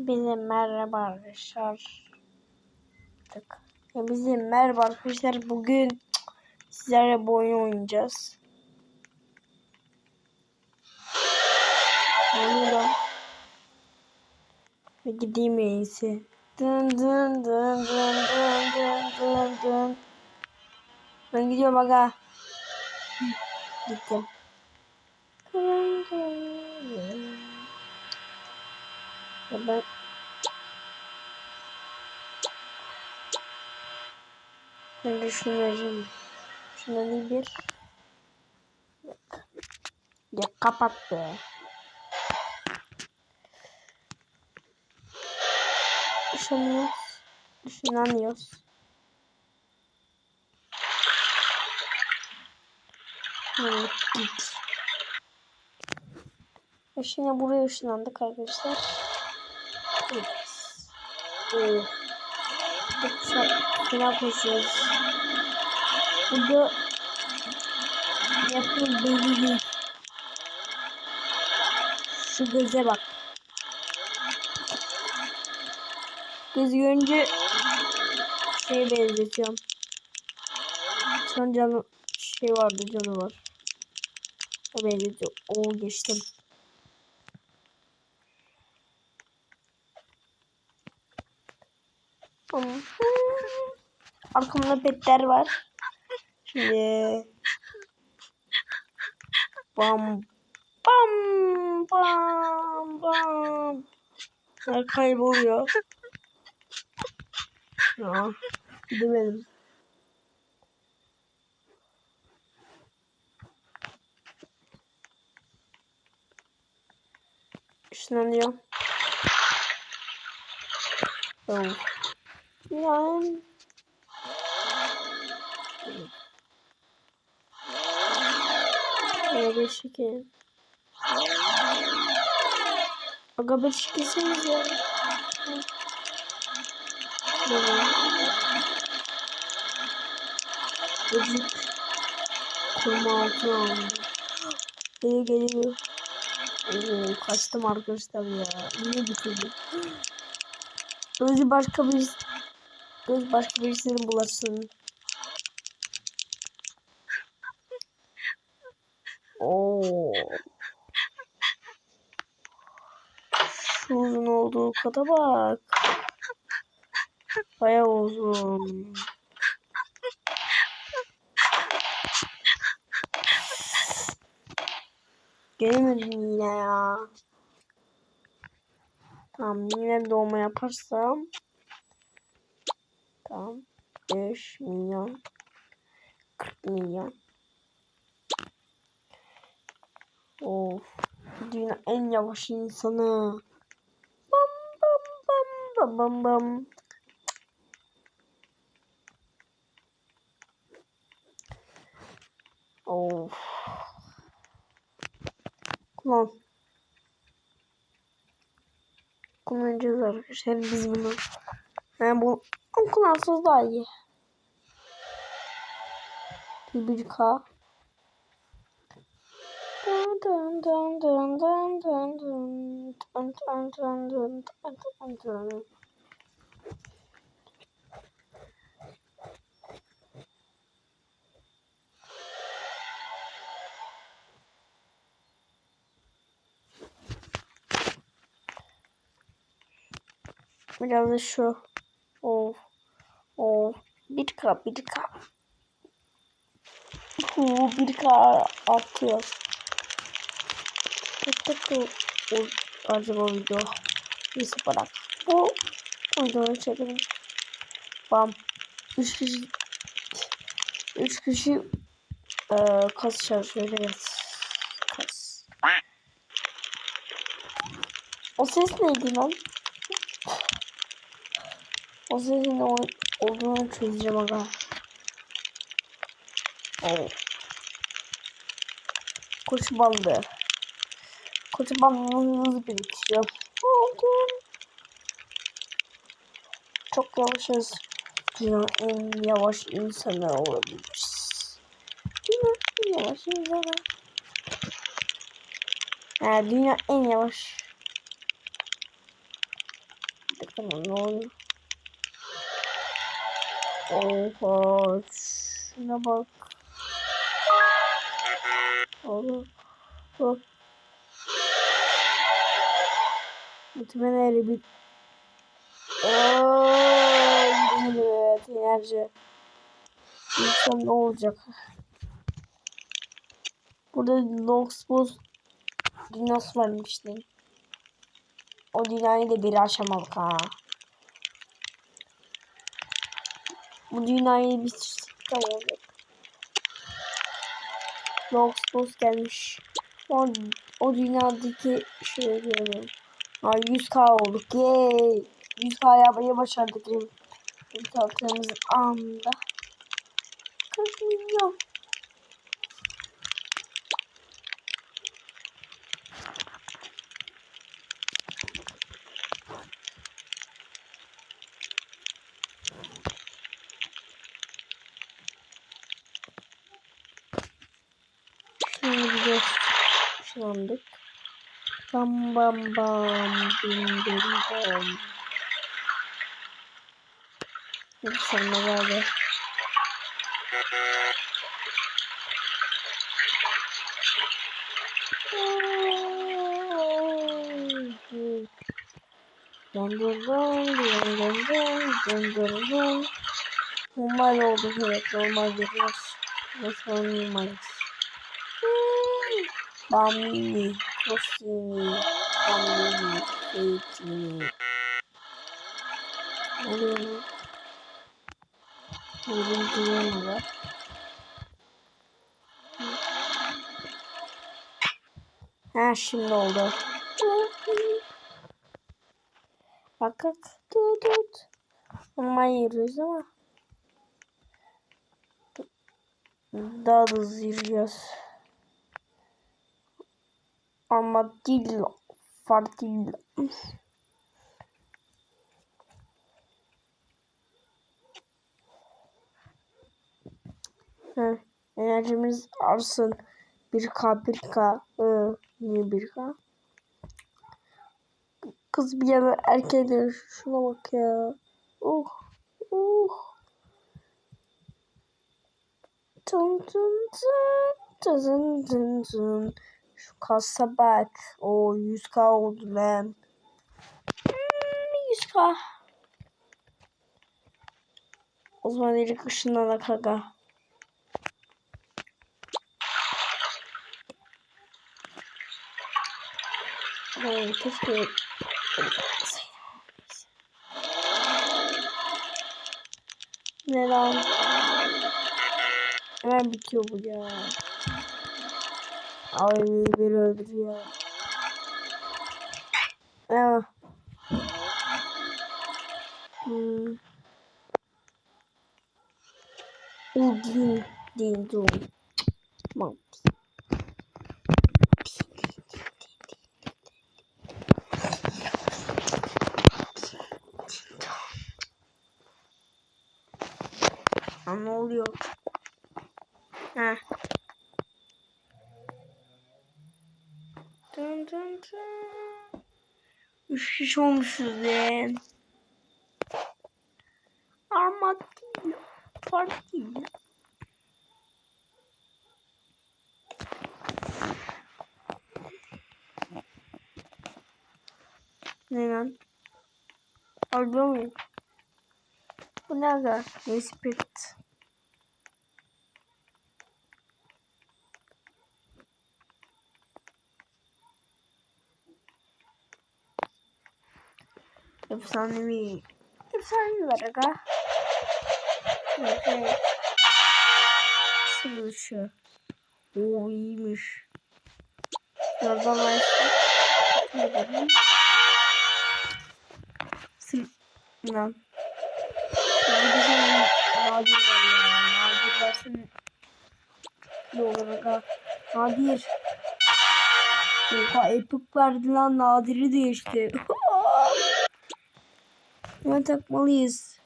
Bize merhaba arkadaşlar. Ya bize merhaba arkadaşlar. Bugün sizlerle bu oyunu oynayacağız. Lan? Ve gideyim iyisi. Dın dın dın dın dın dın dın dın. Ben gidiyorum aga. Gittim. Ben Önce şunu. Şuna bir bir. Ya kapat be. Işınıyoruz. Işınlanıyoruz. Evet, git. Ve şimdi buraya ışınlandık arkadaşlar. Çok fena koşuyoruz. Burada yapım belli. Şu göze bak. Göz görünce şeye benzetiyorum. Son canı şey vardı canı var. O benzetiyor. Oo geçtim. Arkamda petler var. Şimdi bam bam bam bam Bunlar kayboluyor. Ya, gidemedim. Işınlanıyor. Oh. Yani Böyle şeker. Aga bir şekersiniz ya. Böyle. Öcük. Kurma altına aldım. Geliyor geliyor. Oo, kaçtım arkadaşlar ya. Yine bitirdim. Gözü başka bir göz başka birisinin bulasın. Oo. Şu uzun olduğu kata bak. Bayağı uzun. Gelemedim yine ya. Tamam yine doğma yaparsam. Tamam. 5 milyon. 40 milyon. Of. Dünyanın en yavaş insanı. Bam bam bam bam bam bam. Of. Kullan. Kullanacağız arkadaşlar biz bunu. Yani bu kullansız daha iyi. Bir K. Dun dun dun dun dun dun dun dun dun dun dun dun dun dun. Biraz da şu. Of. Of. Bir K, bir K. Huu, bir K artıyor. Tek o, o acaba video. Neyse bırak. Bu videoyu çekelim. Bam. Üç kişi üç kişi e, kas çalışıyor evet. Kas. O ses neydi lan? O sesin ol- olduğunu çözeceğim aga. Oh. Koç bandı. Koç bandını biriktiriyor. Çok yavaşız. Dünyanın en yavaş insanı olabiliriz. Dünyanın en yavaş insanı. Ha, dünya en yavaş. dakika ne? Oha şuna bak. Allah. Oh. Muhtemelen bir Ooo, evet, enerji. İnsan ne olacak? Burada Loxbox Dinos varmıştı. O dünyayı da bir aşamalık ha. Bu dünyayı bir tam olacak. Loxbox gelmiş. O, o dünyadaki şöyle diyorum. Ha 100k olduk. Yay. 100k yapmayı başardık. İlk attığımız anda. 40 milyon. bam bam bim bim bam. Bir sonra geldi. Dondurdum, dondurdum, dondurdum. Normal oldu evet, normal biraz. Nasıl normal? Bamini, kostini. Feytini. Ne oluyor mu? Benim duyuyor var? Ha şimdi oldu. Bak bak. Tut tut. Normal yürüyoruz ama. Daha da yürüyoruz. Ama değil. Fark enerjimiz artsın. 1K 1K. Ee, niye 1K? Kız bir yana erkeğe şuna bak ya. Uh. Uh. Tın tın tın tın tın tın. Şu bak. O 100k oldu lan. Hmm, 100k. O zaman ilk ışınlanak aga. Ay, keşke Ne lan? Hemen bitiyor bu ya. Ay beni öldürüyor. Ah. Hmm. Ugin dindu. Mom. Ne oluyor? Ha. tın tın. Üç kişi olmuşuz lan. Armat değil. Fark değil. Ne lan? Alıyor muyum? Bu ne kadar? Respect. Efsanevi. Efsanevi var aga. Evet. Sılışı. Oo iyiymiş. Şuradan açtım. Sil. Lan. De sen nadir var ya. Nadir versin. Ne olur aga. Nadir. Oha epic verdi lan. Nadir'i değişti. Buna takmalıyız.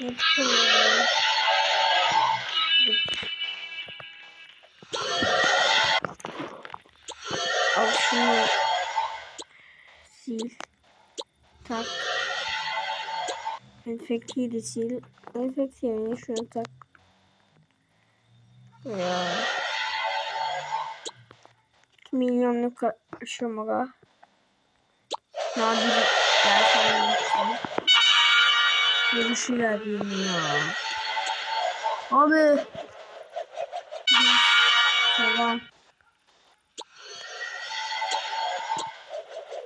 Let's. Enfekteyi de sil. Enfekte yerine şunu tak. Ya. 2 milyonluk aşamaga. Nadir dersen. Böyle bir şeyler diyeyim ya. Abi. Tamam.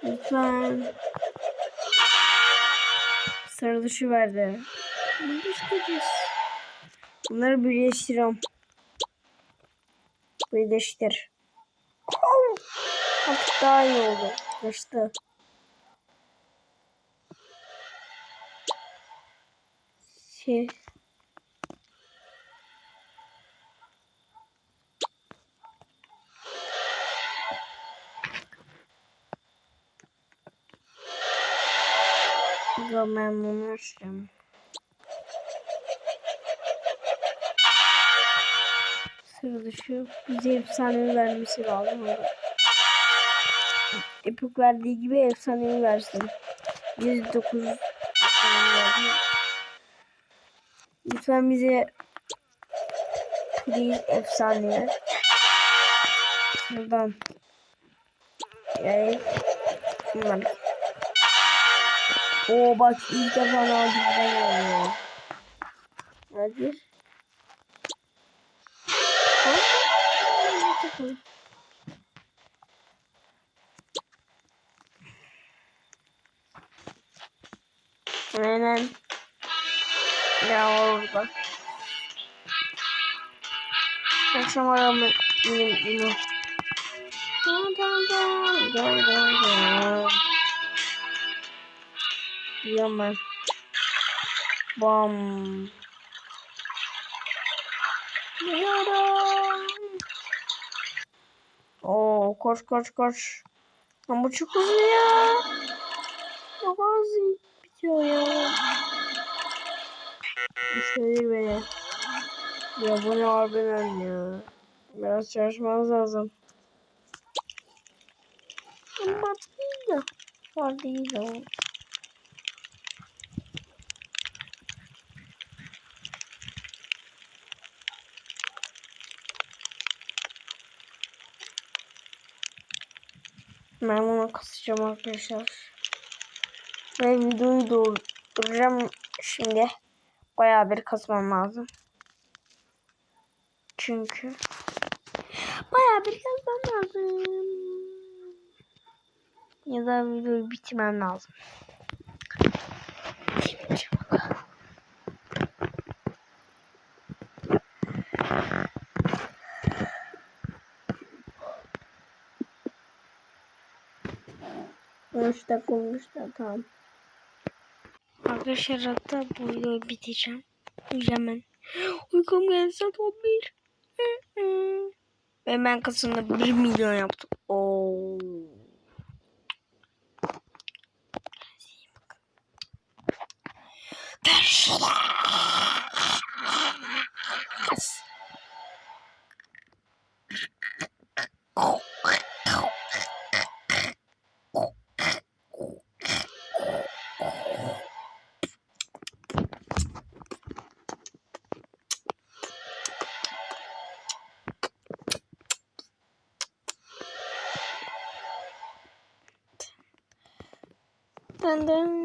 Lütfen. Sarı dışı verdi. Bunları birleştiriyorum. Birleştir. Artık daha iyi oldu. Kaçtı. Şey. Ben bunu açacağım. Sıra dışı bize efsanevi vermesi lazım. Epic verdiği gibi efsanevi versin. 109 Lütfen bize please efsane. Şuradan. Yani bunlar. Oo bak ilk defa geliyor. Nadir. Aynen. Ya orada. Akşam aramı yine yine. Dun dun dun dun dun dun. Diyorum ben. Bam. Oo koş koş koş. Ama bu çok hızlı ya. Çok hızlı bitiyor ya. Müşteri beni. Ya bu ne harbiden ya. Biraz çalışmamız lazım. Ama değil de. Var değil o. Ben bunu kasacağım arkadaşlar. Ve videoyu durduracağım şimdi. Bayağı bir kasmam lazım. Çünkü bayağı bir kasmam lazım. Ya da videoyu bitirmem lazım. Üç dakika olmuş da tamam. Arkadaşlar hatta bu videoyu biteceğim. Hemen. Uykum geldi saat 11. Ve ben kasımda 1 milyon yaptım. Oo. Dun dun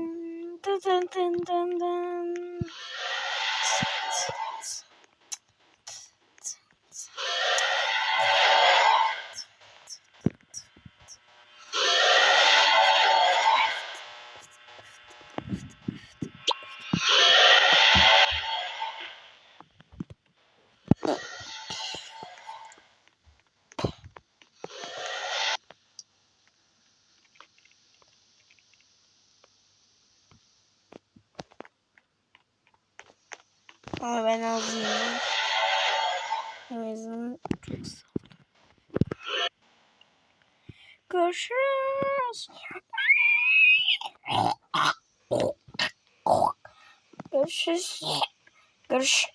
Ama ben ağzını ağzını çok sevdim. Görüşürüz. Görüşürüz. Görüşürüz.